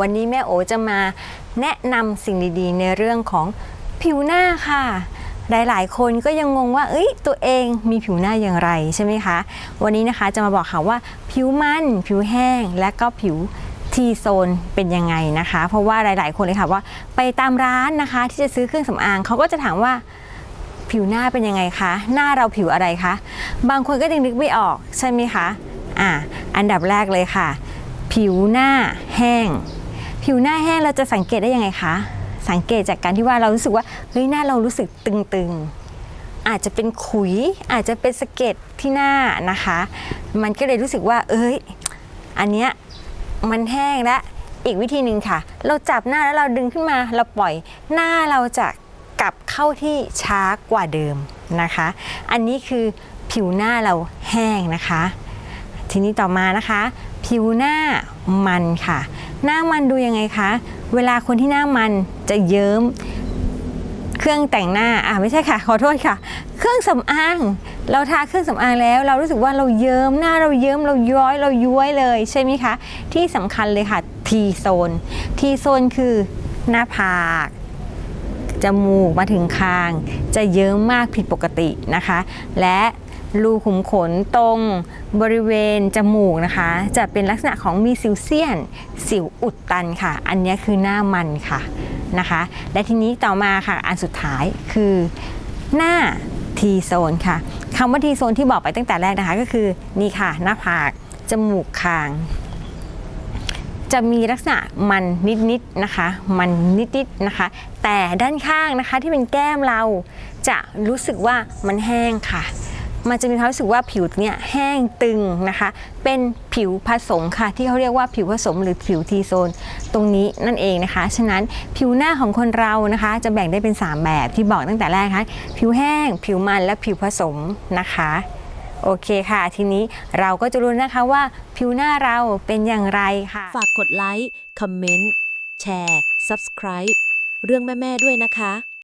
วันนี้แม่โอจะมาแนะนำสิ่งดีๆ ในเรื่องของผิวหน้าค่ะ หลายๆ คนก็ยังงงว่า เอ้ย ตัวเองมีผิวหน้าอย่างไรใช่ไหมคะ วันนี้นะคะจะมาบอกค่ะว่าผิวมัน ผิวแห้ง และก็ผิวทีโซนเป็นยังไงนะคะ เพราะว่าหลาย ๆ คนเลยค่ะว่าไปตามร้านนะคะ ที่จะซื้อเครื่องสำอางเขาก็จะถามว่าผิวหน้าเป็นยังไงคะ หน้าเราผิวอะไรคะ บางคนก็ยังนึกไม่ออกใช่ไหมคะ อ่า อันดับแรกเลยค่ะ ผิวหน้าแห้ง ผิวหน้าแห้งเราจะสังเกตได้ยังไงคะ สังเกตจากการที่ว่าเรารู้สึกว่าเฮ้ยหน้าเรารู้สึกตึงๆ อาจจะเป็นขุย อาจจะเป็นสะเก็ดที่หน้านะคะ มันก็เลยรู้สึกว่า เอ้ย อันเนี้ยมันแห้งและอีกวิธีหนึ่งค่ะ เราจับหน้าแล้วเราดึงขึ้นมา เราปล่อยหน้าเราจะกลับเข้าที่ช้ากว่าเดิมนะคะ อันนี้คือผิวหน้าเราแห้งนะคะ ทีนี้ต่อมานะคะ ผิวหน้ามันค่ะ หน้ามันดูยังไงคะ เวลาคนที่หน้ามันจะเยิ้ม เครื่องแต่งหน้าอ่าไม่ใช่ค่ะ ขอโทษค่ะ เครื่องสำอาง เราทาเครื่องสำอางแล้ว เรารู้สึกว่าเราเยิ้มหน้าเราเยิ้มเราย้อยเราย้วยเลยใช่ไหมคะ ที่สำคัญเลยค่ะ T โซน T โซนคือหน้าผากจมูกมาถึงคาง จะเยิ้มมากผิดปกตินะคะ และ รูขุมขนตรงบริเวณจมูกนะคะ จะเป็นลักษณะของมีสิวเซียน สิวอุดตันค่ะ อันนี้คือหน้ามันค่ะนะคะ และทีนี้ต่อมาค่ะ อันสุดท้ายคือหน้า T โซนค่ะคำว่า T โซนที่บอกไปตั้งแต่แรกนะคะก็คือนี่ค่ะ หน้าผาก จมูกคาง จะมีลักษณะมันนิดๆนะคะ มันนิดๆนะคะ แต่ด้านข้างนะคะที่เป็นแก้มเราจะรู้สึกว่ามันแห้งค่ะ มันจะมีความรู้สึกว่าผิวเนี่ยแห้งตึงนะคะ เป็นผิวผสมค่ะ ที่เขาเรียกว่าผิวผสมหรือผิวทีโซน ตรงนี้นั่นเองนะคะ ฉะนั้นผิวหน้าของคนเรานะคะ จะแบ่งได้เป็น 3 แบบที่บอกตั้งแต่แรกนะคะผิวแห้ง ผิวมันและผิวผสมนะคะโอเคค่ะ ทีนี้เราก็จะรู้นะคะว่าผิวหน้าเราเป็นอย่างไรค่ะ ฝากกดไลค์ คอมเมนต์ แชร์ Subscribe เรื่องแม่ ๆ ด้วยนะคะ